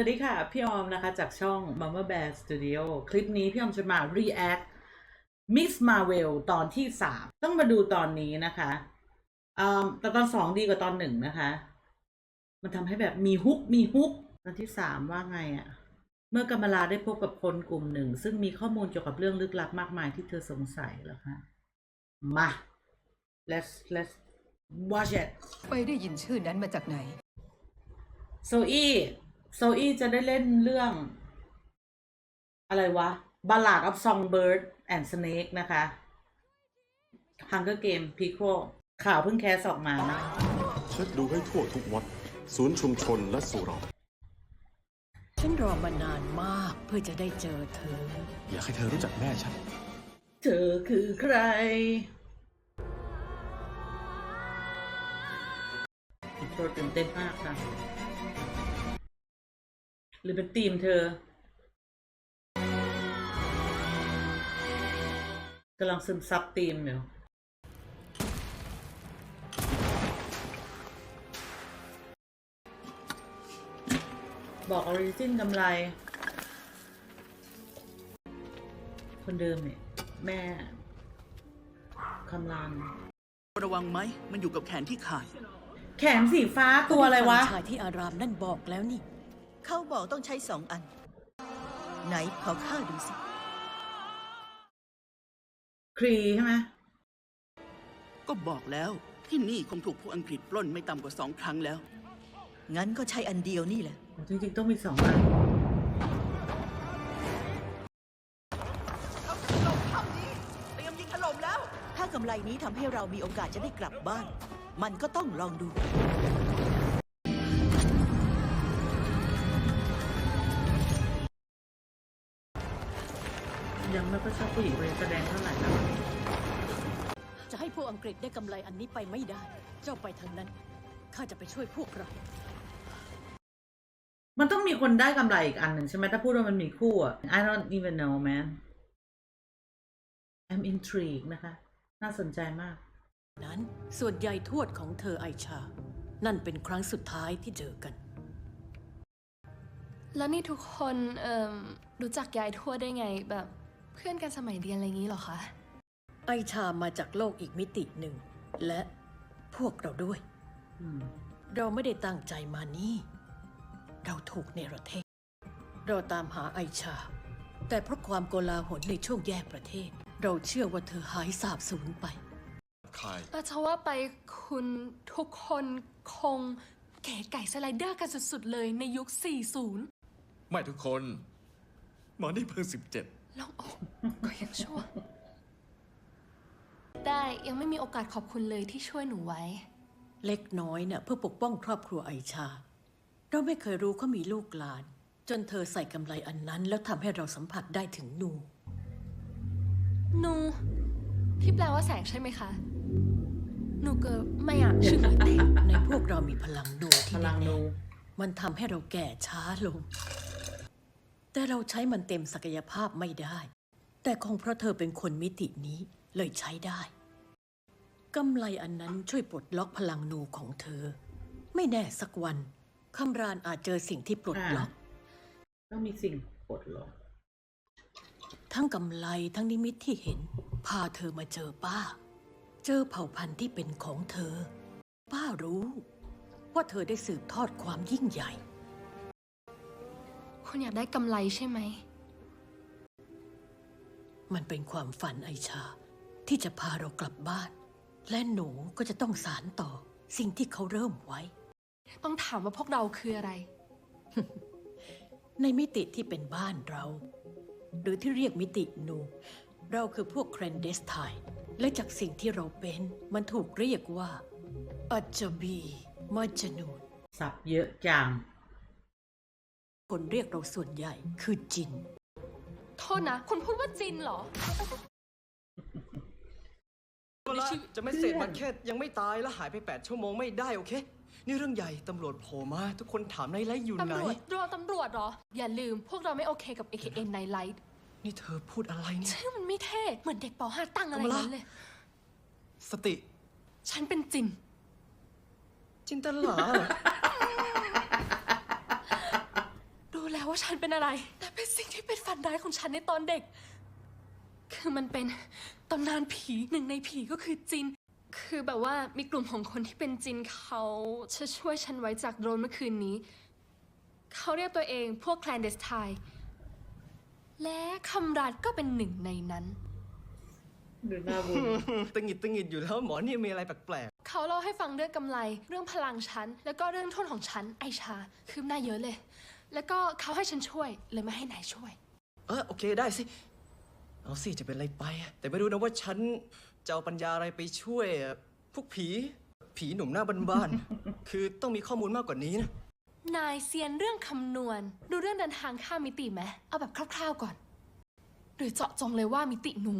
วัสดีค่ะ พี่ออมนะคะจากช่อง Mama Bear Studio คลิปนี้พี่ออมจะมา react Miss Marvel ตอนที่สามต้องมาดูตอนนี้นะคะอืมแต่ตอนสองดีกว่าตอนหนึ่งนะคะ มันทำให้แบบมีฮุกมีฮุก ตอนที่สามว่าไงอะเมื่อกำมลาได้พบกับคนกลุ่มหนึ่ง ซึ่งมีข้อมูลเกี่ยวกับเรื่องลึกลับมากมายที่เธอสงสัยแล้วค่ะ มา let's let's watch it ไปได้ยินชื่อนั้นมาจากไหนโซอี้ โซอี้จะได้เล่นเรื่อง อะไรวะ Ballad of Songbird and Snake นะคะ Hunger Game Prequel ข่าวเพิ่งแคสออกมานะเช็คดูให้ทั่วทุกวัด ศูนย์ชุมชนและสุเหราฉันรอมานานมากเพื่อจะได้เจอเธอ อยากให้เธอรู้จักแม่ฉัน เธอคือใครโปรตื่นเต้นมากค่ะ หรือเป็นทีมเธอกำลังซึมซับทีมอยู่บอกออริจินกำไร คนเดิมเนี่ยแม่คำรามระวังไหม มันอยู่กับแขนที่ขาด แขนสีฟ้าตัวอะไรวะ ชายที่อารามนั่นบอกแล้วนี่ เขาบอกต้องใช้สองอัน ไหนขอข้าดูสิ ครีใช่ไหมก็บอกแล้วที่นี่คงถูกพวกอังกฤษปล้นไม่ต่ำกว่าสองครั้งแล้ว งั้นก็ใช้อันเดียวนี่แหละ จริงๆต้องมีสองอันถ้ากำไรนี้ทำให้เรามีโอกาสจะได้กลับบ้าน มันก็ต้องลองดู ชอบผู้หญิงเรียนแสดงเท่าไหร่นะจะให้พวกอังกฤษได้กำไรอันนี้ไปไม่ได้ เจ้าไปทางนั้น ข้าจะไปช่วยพวกเรา มันต้องมีคนได้กำไรอีกอันหนึ่งใช่ไหมถ้าพูดว่ามันมีคู่อะ I don't even know man I'm intrigued นะคะ น่าสนใจมาก นั้นส่วนใหญ่ทวดของเธอไอชา นั่นเป็นครั้งสุดท้ายที่เจอกัน แล้วนี่ทุกคนเอ่มรู้จักยายทวดได้ไงแบบ เพื่อนกันสมัยเรียนอะไรอย่างนี้เหรอคะ ไอชามาจากโลกอีกมิติหนึ่ง และพวกเราด้วยอืมเราไม่ได้ตั้งใจมานี่ เราถูกเนรเทศ เราตามหาไอชา แต่เพราะความโกลาหลในช่วงแยกประเทศ เราเชื่อว่าเธอหายสาบสูญไปคายแต่จะว่าไปคุณทุกคนคงเก๋ไก่สไลเดอร์กันสุดๆเลยในยุค 40 ไม่ทุกคน หมอนี่เพิ่งสิบเจ็ด ลองอกก็ยังชั่ว ได้ยังไม่มีโอกาสขอบคุณเลยที่ช่วยหนูไว้ เล็กน้อยเนี่ยเพื่อปกป้องครอบครัวไอชา เราไม่เคยรู้เขามีลูกหลาน จนเธอใส่กำไรอันนั้น แล้วทำให้เราสัมผัสได้ถึงนูหนู ที่แปลว่าแสงใช่ไหมคะหนูเกิดไม่อะชื่อหนูเต้ในพวกเรามีพลังนูพที่ลังแน่นู ๆมันทำให้เราแก่ช้าลง แต่เราใช้มันเต็มศักยภาพไม่ได้ แต่คงเพราะเธอเป็นคนมิตินี้เลยใช้ได้กำไรอันนั้นช่วยปลดล็อกพลังนูของเธอ ไม่แน่สักวันคำรานอาจเจอสิ่งที่ปลดล็อกต้องมีสิ่งปลดล็อกทั้งกำไรทั้งนิมิตที่เห็น พาเธอมาเจอป้า เจอเผ่าพันธุ์ที่เป็นของเธอ ป้ารู้ ว่าเธอได้สืบทอดความยิ่งใหญ่ คุณอยากได้กำไรใช่ไหม มันเป็นความฝันไอชา ที่จะพาเรากลับบ้าน และหนูก็จะต้องสารต่อสิ่งที่เขาเริ่มไว้ ต้องถามว่าพวกเราคืออะไร ในมิติที่เป็นบ้านเรา หรือที่เรียกมิตินู เราคือพวกเครนเดสไทและจากสิ่งที่เราเป็น มันถูกเรียกว่าอัจจบีมาจนูนสับเยอะจัง คนเรียกเราส่วนใหญ่คือจิน โทษนะ คุณพูดว่าจินเหรอก็ละจะไม่เสร็จมันแค่ยังไม่ตายแล้วหายไป 8 ชั่วโมงไม่ได้โอเค นี่เรื่องใหญ่ตำรวจโผล่มาทุกคนถามในไลฟ์อยู่ไหน ตำรวจรอตำรวจเหรอ อย่าลืมพวกเราไม่โอเคกับ AKN Night Light นี่เธอพูดอะไรเนี่ย ชื่อมันไม่เท่ เหมือนเด็กป .5 ตั้งอะไรกำมะนั้นเลย สติ ฉันเป็นจิน จินตลาเหรอ ดู แล้วว่าฉันเป็นอะไร แต่เป็นสิ่งที่เป็นฝันร้ายของฉันในตอนเด็ก คือมันเป็นตำนานผีหนึ่งในผีก็คือจิน คือแบบว่ามีกลุ่มของคนที่เป็นจินเขาจะช่วยฉันไว้จากโดรนเมื่อคืนนี้ เขาเรียกตัวเองพวกแคลนเดสไทและคำรัดก็เป็นหนึ่งในนั้น ดูหน้าบุญตึงหงิดตึงหงิดอยู่แล้วหมอนี่มีอะไรแปลกเขาเล่าให้ฟังเรื่องกำไร เรื่องพลังฉัน แล้วก็เรื่องโทษของฉันไอชา คืบหน้าเยอะเลย แล้วก็เขาให้ฉันช่วยเลยไม่ให้นายช่วยๆเออโอเคได้สิ เอาสิจะเป็นอะไรไปแต่ไม่รู้นะว่าฉันจะเอาปัญญาอะไรไปช่วยพวกผี ผีหนุ่มหน้าบ้านๆ คือต้องมีข้อมูลมากกว่านี้นะ นายเซียนเรื่องคำนวณ ดูเรื่องเดินทางข้ามมิติไหมเอาแบบคร่าวๆก่อน หรือเจาะจงเลยว่ามิตินู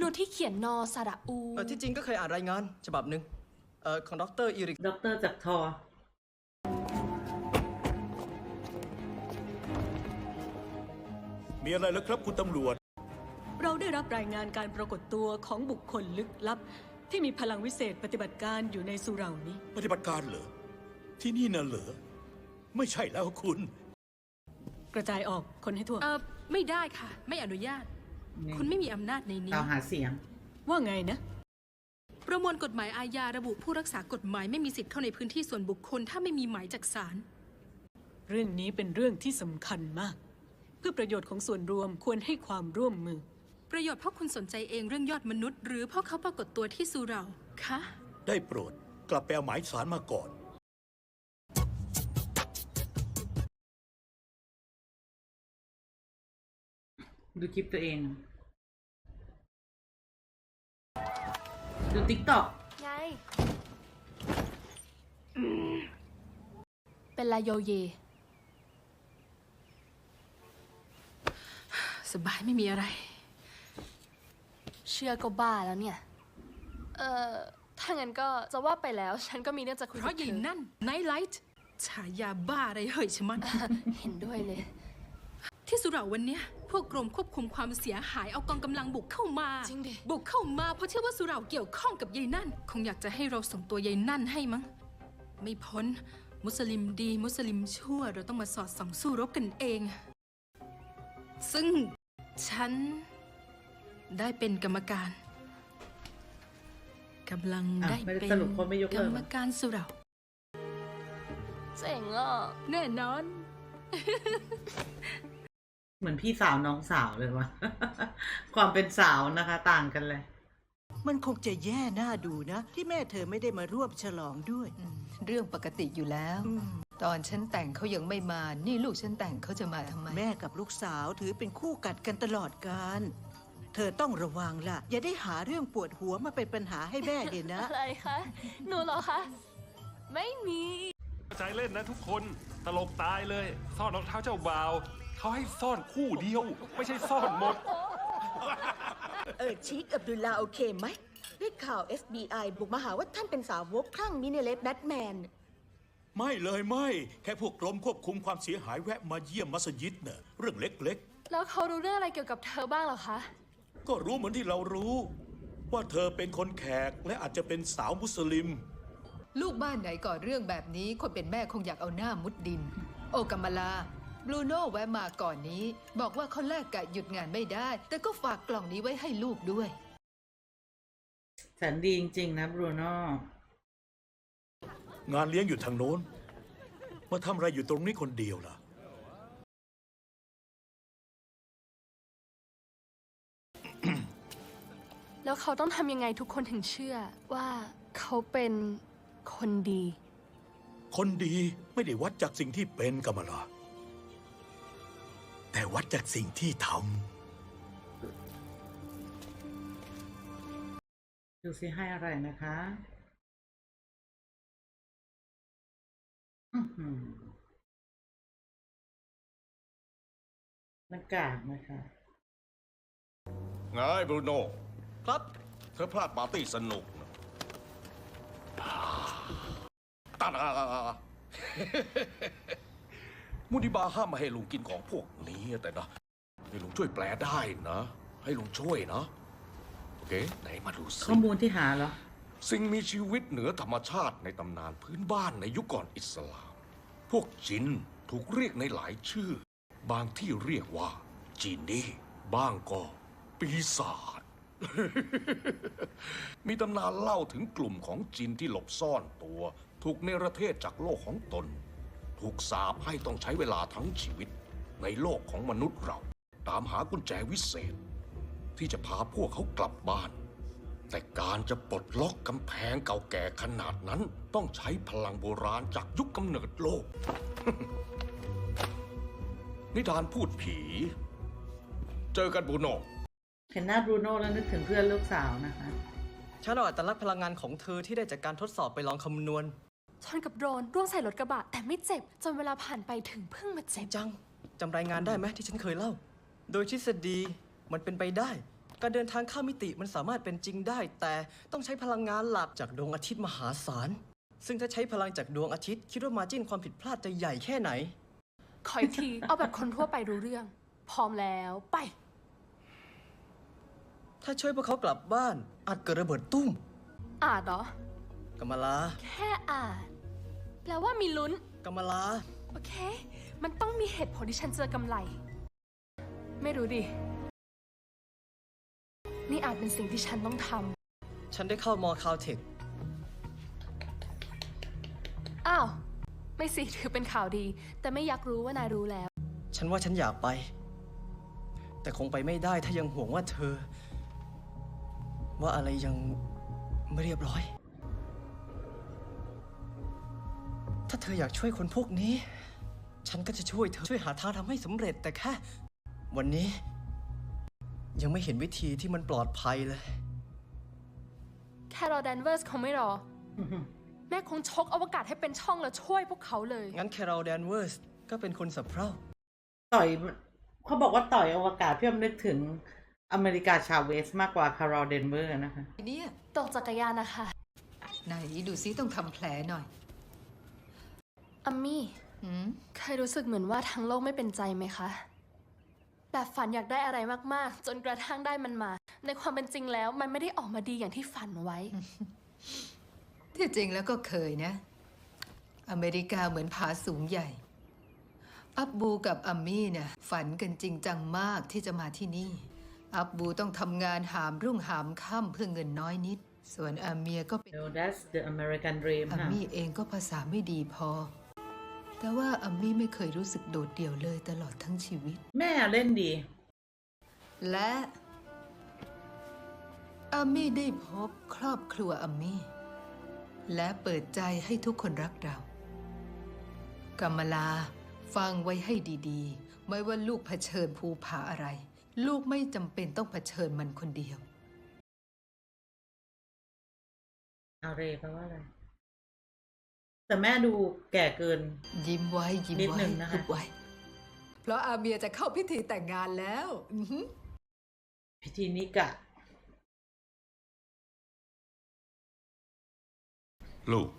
นูที่เขียนนอสระอู เออที่จริงก็เคยอ่านรายงานฉบับหนึ่งเออของดรอีริกด็อกเตอร์จากทอ มีอะไรแล้วครับคุณตำรวจ เราได้รับรายงานการปรากฏตัวของบุคคลลึกลับ ที่มีพลังวิเศษปฏิบัติการอยู่ในสุเหร่านี้ ปฏิบัติการเหรอ ที่นี่น่ะเหรอ ไม่ใช่แล้วคุณ กระจายออกคนให้ทั่ว เออไม่ได้ค่ะ ไม่อนุญาต นี่คุณไม่มีอำนาจในนี้ กล่าวหาเสียง ว่าไงนะ ประมวลกฎหมายอาญาระบุผู้รักษากฎหมายไม่มีสิทธิ์เข้าในพื้นที่ส่วนบุคคล ถ้าไม่มีหมายจากศาล เรื่องนี้เป็นเรื่องที่สำคัญมาก เพื่อประโยชน์ของส่วนรวมควรให้ความร่วมมือ ประโยชน์เพราะคุณสนใจเองเรื่องยอดมนุษย์ หรือเพราะเขาปรากฏตัวที่สุเหราคะได้โปรดกลับไปเอาหมายสารมาก่อน ดูคลิปตัวเอง ดูติ๊กต็อกไง เป็นลายโยเย สบายไม่มีอะไร เชื่อก็บ้าแล้วเนี่ย เอ่อ ถ้างั้นก็จะว่าไปแล้ว ฉันก็มีเรื่องจะคุยเพราะกับใหญ่เธอนั่นไนท์ไลท์ฉายาบ้าอะไรเหยชะมัน เห็นด้วยเลย ที่สุเหราวันเนี้ยพวกกรมควบคุมความเสียหายเอากองกำลังบุกเข้ามา จริงดิ บุกเข้ามาเพราะเชื่อว่าสุเหราเกี่ยวข้องกับยายนั่น คงอยากจะให้เราส่งตัวยายนั่นให้มั้ง ไม่พ้น มุสลิมดีมุสลิมชั่วเราต้องมาสอดส่องสู้รบกันเอง ซึ่ง ฉันได้เป็นกรรมการกำลังอะได้ไม่ได้เป็นสรุปว่าไม่ยกกเลิรกรเหรมอการสุเหราเจ๋งอะแน่นอน เหมือนพี่สาวน้องสาวเลยวะ ความเป็นสาวนะคะ ต่างกันเลย มันคงจะแย่หน้าดูนะ ที่แม่เธอไม่ได้มาร่วมฉลองด้วย เรื่องปกติอยู่แล้ว ตอนฉันแต่งเขายังไม่มา นี่ลูกฉันแต่งเขาจะมาทำไม แม่กับลูกสาวถือเป็นคู่กัดกันตลอดการ เธอต้องระวังล่ะ อย่าได้หาเรื่องปวดหัวมาเป็นปัญหาให้แม่เห็นนะ อะไรคะ หนูเหรอคะ ไม่มี ใจเล่นนะทุกคนตลกตายเลย ซ่อนรองเท้าเจ้าบ่าวเขาให้ซ่อนคู่เดียว ไม่ใช่ซ่อนหมด เออชีคอับดุลลาโอเคไหมได้ข่าว FBI บุกมาหาว่าท่านเป็นสาวกคลั่งมินเนเลสแบทแมน ไม่เลยไม่ แค่พวกกรมควบคุมความเสียหายแวะมาเยี่ยมมัสยิดเน่ะเรื่องเล็กแล้วเขารู้เรื่องอะไรเกี่ยวกับเธอบ้างเหรอคะ ๆ ก็รู้เหมือนที่เรารู้ ว่าเธอเป็นคนแขกและอาจจะเป็นสาวมุสลิม ลูกบ้านไหนก่อเรื่องแบบนี้ คนเป็นแม่คงอยากเอาหน้ามุดดิน โอกำมลาบลูโน่แวะมาก่อนนี้ บอกว่าเขาแลกกะหยุดงานไม่ได้ แต่ก็ฝากกล่องนี้ไว้ให้ลูกด้วย แสนดีจริงๆนะบรูโน่ งานเลี้ยงอยู่ทางโน้น มาทำอะไรอยู่ตรงนี้คนเดียวล่ะ แล้วเขาต้องทำยังไงทุกคนถึงเชื่อว่าเขาเป็นคนดี คนดีไม่ได้วัดจากสิ่งที่เป็นกรรมลาแต่วัดจากสิ่งที่ทดูสิให้อะไรนะคะ อื้อหือหน้ากากนะคะ ไงบรูโน่ครับ เธอพลาดปาร์ตี้สนุกนะตาดา มุนิบาห้ามไมาให้ลุงกินของพวกนี้แต่นะ ให้ลุงช่วยแปลได้นะ ให้ลุงช่วยนะ โอเค ไหนมาดูสิ ข้อมูลที่หาเหรอ สิ่งมีชีวิตเหนือธรรมชาติในตำนานพื้นบ้านในยุคก่อนอิสลาม พวกจินถูกเรียกในหลายชื่อ บางที่เรียกว่า จีนี่ บ้างก็ ปีศาจ มีตำนานเล่าถึงกลุ่มของจินที่หลบซ่อนตัว ถูกเนรเทศจากโลกของตน ถูกสาปให้ต้องใช้เวลาทั้งชีวิต ในโลกของมนุษย์เรา ตามหากุญแจวิเศษ ที่จะพาพวกเขากลับบ้าน แต่การจะปลดล็อกกำแพงเก่าแก่ขนาดนั้น ต้องใช้พลังโบราณจากยุคกำเนิดโลก นิทานพูดผี เจอกันบูโนเห็นหน้าบรูโน่แล้วนึกถึงเพื่อนลูกสาวนะคะ ฉันเอาอัตลักษณ์พลังงานของเธอที่ได้จากการทดสอบไปลองคำนวณ ชนกับโดรนร่วงใส่รถกระบะ แต่ไม่เจ็บ จนเวลาผ่านไปถึงเพิ่งมาเจ็บ จังจำรายงานได้ไหมที่ฉันเคยเล่า โดยทฤษฎีมันเป็นไปได้ การเดินทางข้ามมิติมันสามารถเป็นจริงได้ แต่ต้องใช้พลังงานหลักจากดวงอาทิตย์มหาศาล ซึ่งถ้าใช้พลังจากดวงอาทิตย์ คิดว่ามาจิ้นความผิดพลาดจะใหญ่แค่ไหน ขออีกที เอาแบบคนทั่วไปรู้เรื่อง พร้อมแล้วไป ถ้าช่วยพวกเขากลับบ้าน อาจเกิดระเบิดตุ้มอาจเหรอ กำมะลาแค่อาจแปลว่ามีลุ้น กำมะลา โอเค มันต้องมีเหตุผลที่ฉันเจอกำไร ไม่รู้ดิ นี่อาจเป็นสิ่งที่ฉันต้องทฉันได้เข้ามอคาวเทคำอ้าว ไม่สิถือเป็นข่าวดี แต่ไม่อยากรู้ว่านายรู้แล้ว ฉันว่าฉันอยากไป แต่คงไปไม่ได้ถ้ายังห่วงว่าเธอ ว่าอะไรยังไม่เรียบร้อย ถ้าเธออยากช่วยคนพวกนี้ ฉันก็จะช่วยเธอช่วยหาทางทำให้สำเร็จแต่แค่ วันนี้ ยังไม่เห็นวิธีที่มันปลอดภัยเลย แคโรแดนเวอร์สคงไม่รอ แม่คงชกอวกาศให้เป็นช่องแล้วช่วยพวกเขาเลย งั้นแคโรลแดนเวอร์สก็เป็นคนสับเพร่าต่อยเขาบอกว่าต่อยอวกาศพี่อมนึกถึงอเมริกาชาเวสมากกว่าคาร์ลเดนเวอร์นะคะ เนี่ยตกจักรยานนะคะ ไหนดูซิต้องทำแผลหน่อย อัมมี่หืมเคยรู้สึกเหมือนว่าทั้งโลกไม่เป็นใจไหมคะ แบบฝันอยากได้อะไรมากๆ จนกระทั่งได้มันมา ในความเป็นจริงแล้วมันไม่ได้ออกมาดีอย่างที่ฝันไว้ ที่จริงแล้วก็เคยนะ อเมริกาเหมือนผาสูงใหญ่ อับบูกับอัมมี่เนี่ยฝันกันจริงจังมากที่จะมาที่นี่ อับบูต้องทำงานหามรุ่งหามค่ำเพื่อเงินน้อยนิด ส่วนอาเมียก็เป็น So that's the American dream อาค่ะมี่เองก็ภาษาไม่ดีพอ แต่ว่าอามี่ไม่เคยรู้สึกโดดเดี่ยวเลยตลอดทั้งชีวิต แม่เล่นดี และอามี่ได้พบครอบครัวอามี่ และเปิดใจให้ทุกคนรักเรากำมลาฟังไว้ให้ดีๆ ไม่ว่าลูกเผชิญภูผาอะไร ลูกไม่จำเป็นต้องเผชิญมันคนเดียว เอาเรแปลว่าอะไร แต่แม่ดูแก่เกิน ยิ้มไว้ ยิ้มนิดไว้หนึ่งนะคะหุบไว้ เพราะอาเมียจะเข้าพิธีแต่งงานแล้วอือหือพิธีนิกะ ลูก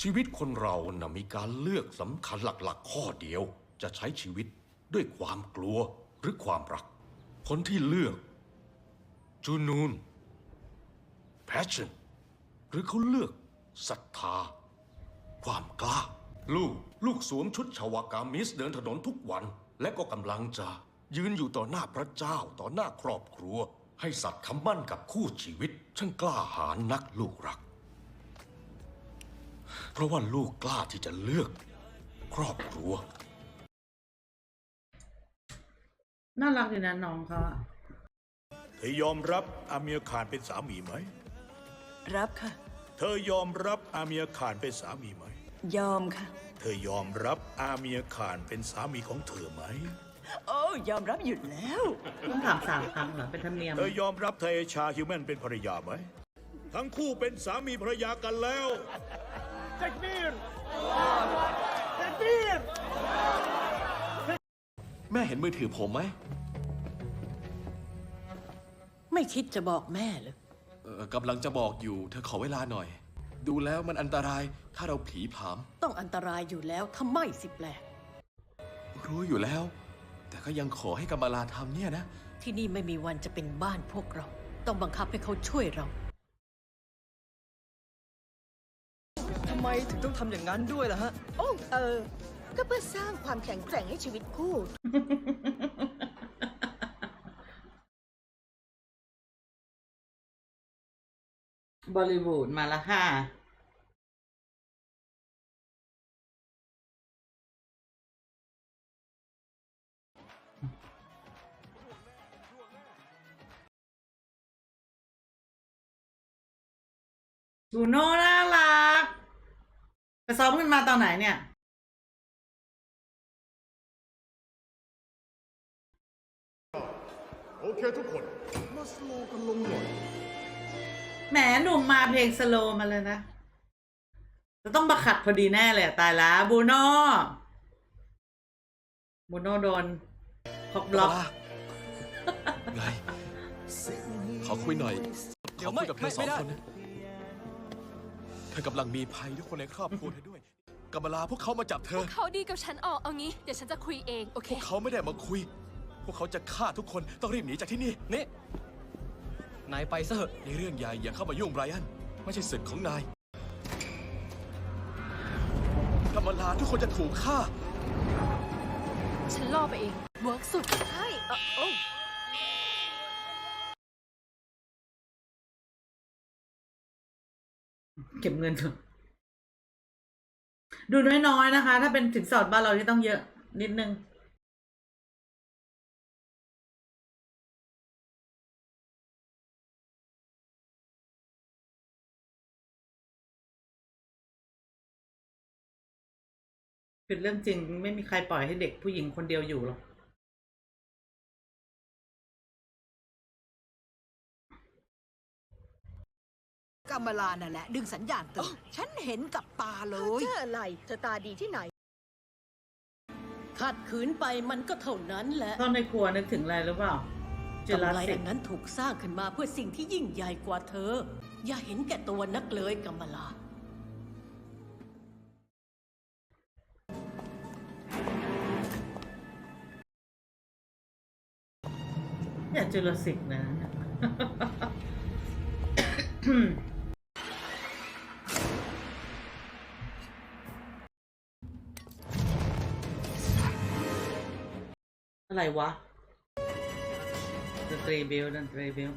ชีวิตคนเรานะ่ะมีการเลือกสำคัญหลักๆ ข้อเดียว จะใช้ชีวิตด้วยความกลัวหรือความรัก คนที่เลือก จูนูน passion หรือเขาเลือกศรัทธา ความกล้า ลูกลูกสวมชุดชาวากามิสเดินถนนทุกวัน และก็กำลังจะ ยืนอยู่ต่อหน้าพระเจ้าต่อหน้าครอบครัว ให้สัตย์คำมั่นกับคู่ชีวิตช่างกล้าหาญนักลูกรัก เพราะว่าลูกกล้าที่จะเลือก ครอบครัว น่ารักดีนะน้องเขาอะ เธอยอมรับอาเมียขานเป็นสามีไหม รับค่ะ เธอยอมรับอาเมียขานเป็นสามีไหม ยอมค่ะ เธอยอมรับอาเมียขานเป็นสามีของเธอไหม โอ้ยอมรับอยู่แล้ว ต้องถามสามครั้งเหรอ เป็นธรรมเนียม เธอยอมรับเธอชาฮิวแมนเป็นภรรยาไหม ทั้งคู่เป็นสามีภรรยากันแล้วแม่เห็นมือถือผมไหม ไม่คิดจะบอกแม่เลยเอ่อกำลังจะบอกอยู่ เธอขอเวลาหน่อย ดูแล้วมันอันตรายถ้าเราผีผาม ต้องอันตรายอยู่แล้วทำไมสิแปลก รู้อยู่แล้ว แต่ก็ยังขอให้กำมาลาทำเนี่ยนะ ที่นี่ไม่มีวันจะเป็นบ้านพวกเรา ต้องบังคับให้เขาช่วยเราไมถึงต้องทำอย่างนั้นด้วยล่ะฮะ โอ้ เออ ก็เพื่อสร้างความแข็งแกร่งให้ชีวิตคู่ บอลลิวูดมาล้วค่ะบูโน่น่ารัก ไปซ้อมกันมาตอนไหนเนี่ย โอเคทุกคน มาสโลกันลงหน่อย แหมหนุ่มมาเพลงสโลว์มาเลยนะ จะต้องมาขัดพอดีแน่เลยอะตายแล้วบูโน่บูโน่โดนคอกบล็อกไงขอคุยหน่อยเดี๋ขยอวไม่คุยกับเธอไม่สองไม่ได้คนนะเธอกำลังมีภัยทุกคนในครอบครัวเธอด้วยกำมลาพวกเขามาจับเธอเขาดีกับฉันออกเอางี้ เดี๋ยวฉันจะคุยเอง โอเค พวกเขาไม่ได้มาคุย พวกเขาจะฆ่าทุกคนต้องรีบหนีจากที่นี่ นี่ นายไปซะเถอะในเรื่องใหญ่อย่าเข้ามายุ่งไบรอัน ไม่ใช่ศึกของนายกำมลาทุกคนจะถูกฆ่า ฉันล่อไปเอง เวิร์กสุด ใช่เออโอ้เก็บเงินเถอะดูน้อยๆนะคะ ถ้าเป็นสินสอดบ้านเราที่ต้องเยอะ นิดนึง เป็นเรื่องจริงไม่มีใครปล่อยให้เด็กผู้หญิงคนเดียวอยู่หรอกกำมลานั่นแหละ ดึงสัญญาณเตือนฉันเห็นกับตาเลเธอยเจออะไรเธอตาดีที่ไหน ขัดขืนไปมันก็เท่านั้นแหละตอนในครัวนึกถึงอะไรหรือเปล่าเจลากำไรสิอักนนั้นถูกสร้างขึ้นมาเพื่อสิ่งที่ยิ่งใหญ่กว่าเธอ อย่าเห็นแก่ตัวนักเลยกำมลา จุลสิกนะ อะไรวะดนตรีเบลดนตรีเบล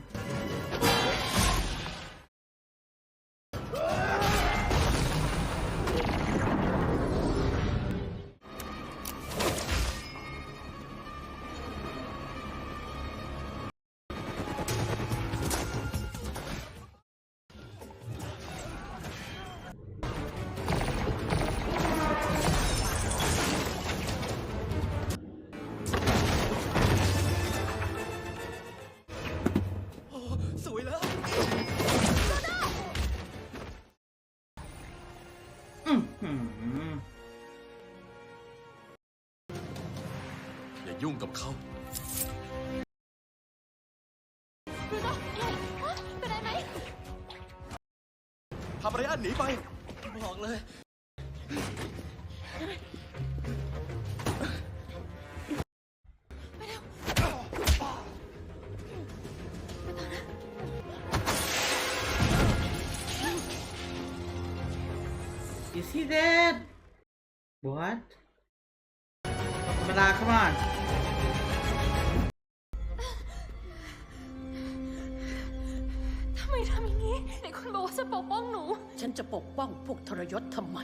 ย่ายุ่งกับเขาเป็นไรไหม พาไบรอันหนีไป บอกเลย Is he dead What พวกทรยศทำไม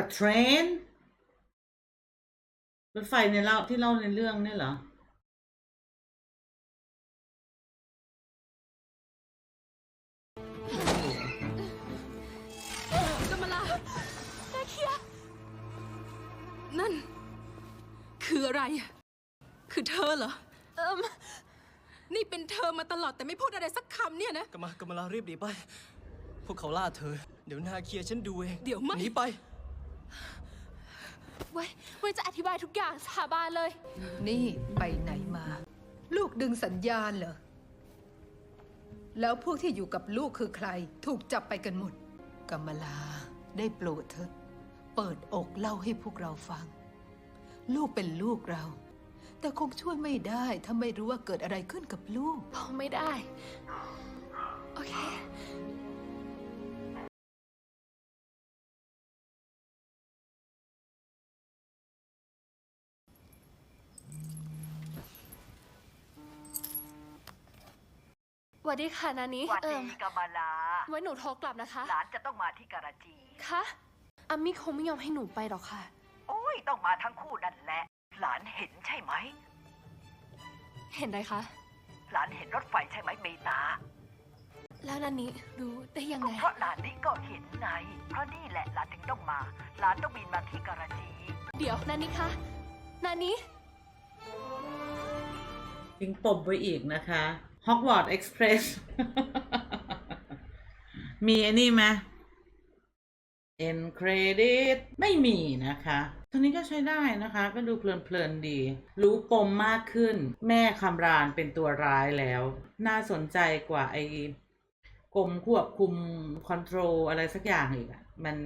A train รถไฟในเล่าที่เล่าในเรื่องเนี่ยเหรอ กำมะลาแม่เคียนั่น คืออะไร คือเธอเหรอเอิ มนี่เป็นเธอมาตลอดแต่ไม่พูดอะไรสักคำเนี่ยนะ กำมากำมลารีบหนีไป พวกเขาล่าเธอ เดี๋ยวนาเคลียร์ฉันดูเองเดี๋ยวไม่ หนีไป ไว้ไว้จะอธิบายทุกอย่างสาบานเลย นี่ไปไหนมา ลูกดึงสัญญาณเหรอ แล้วพวกที่อยู่กับลูกคือใคร ถูกจับไปกันหมดกำมลาได้โปรดเถอะ เปิดอกเล่าให้พวกเราฟัง ลูกเป็นลูกเรา แต่คงช่วยไม่ได้ถ้าไม่รู้ว่าเกิดอะไรขึ้นกับลูก พอไม่ได้ โอเค สวัสดีค่ะนานิหวัดเอิ่ดีมกามาลา ไว้หนูโทรกลับนะคะ หลานจะต้องมาที่การาจี คะอามี่คงไม่ยอมให้หนูไปหรอกค่ะ โอ้ย ต้องมาทั้งคู่นั่นแหละ หลานเห็นใช่ไหม เห็นอะไรคะ หลานเห็นรถไฟใช่ไหมเมตา แล้วนานิรู้ได้ยังก็ไง เพราะหลานนี่ก็เห็นไง เพราะนี่แหละหลานถึงต้องมา หลานต้องบินมาที่การาจีเดี๋ยวนานิคะนานิทิ้งปมไว้อีกนะคะ Hogwarts Express มีไอันนี้ไหม End Credit ไม่มีนะคะ ตอนนี้ก็ใช้ได้นะคะ ก็ดูเพลินๆดี รู้ปมมากขึ้น แม่คำรานเป็นตัวร้ายแล้ว น่าสนใจกว่าไอ้กรมควบคุมคอนโทรลอะไรสักอย่างอีกอะมัน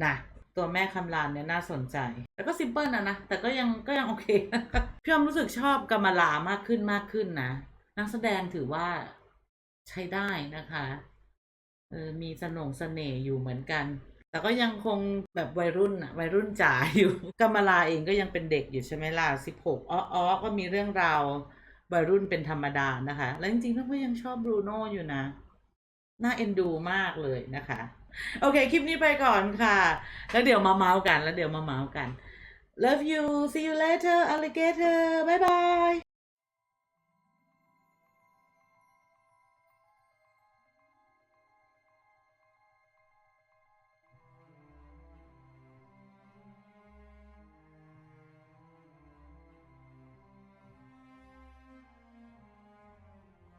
หนักตัวแม่คำรานเนี่ยน่าสนใจ แต่ก็ซิมเพิลนะนะ แต่ก็ยังก็ยังโอเคพี่อมรู้สึกชอบกำมลามากขึ้นมากขึ้นนะ นักแสดงถือว่าใช้ได้นะคะเออมีสนงเสน่ห์อยู่เหมือนกัน แต่ก็ยังคงแบบวัยรุ่นอะวัยรุ่นจ๋าอยู่กำมลาเองก็ยังเป็นเด็กอยู่ใช่ไหมล่ะสิบหกอ้อก็มีเรื่องราววัยรุ่นเป็นธรรมดานะคะ แล้วจริงๆพี่ก็ยังชอบบรูโน่อยู่นะ น่าเอ็นดูมากเลยนะคะ โอเค คลิปนี้ไปก่อนค่ะ แล้วเดี๋ยวมาเมาส์กัน แล้วเดี๋ยวมาเมาส์กัน Love you see you later alligator bye bye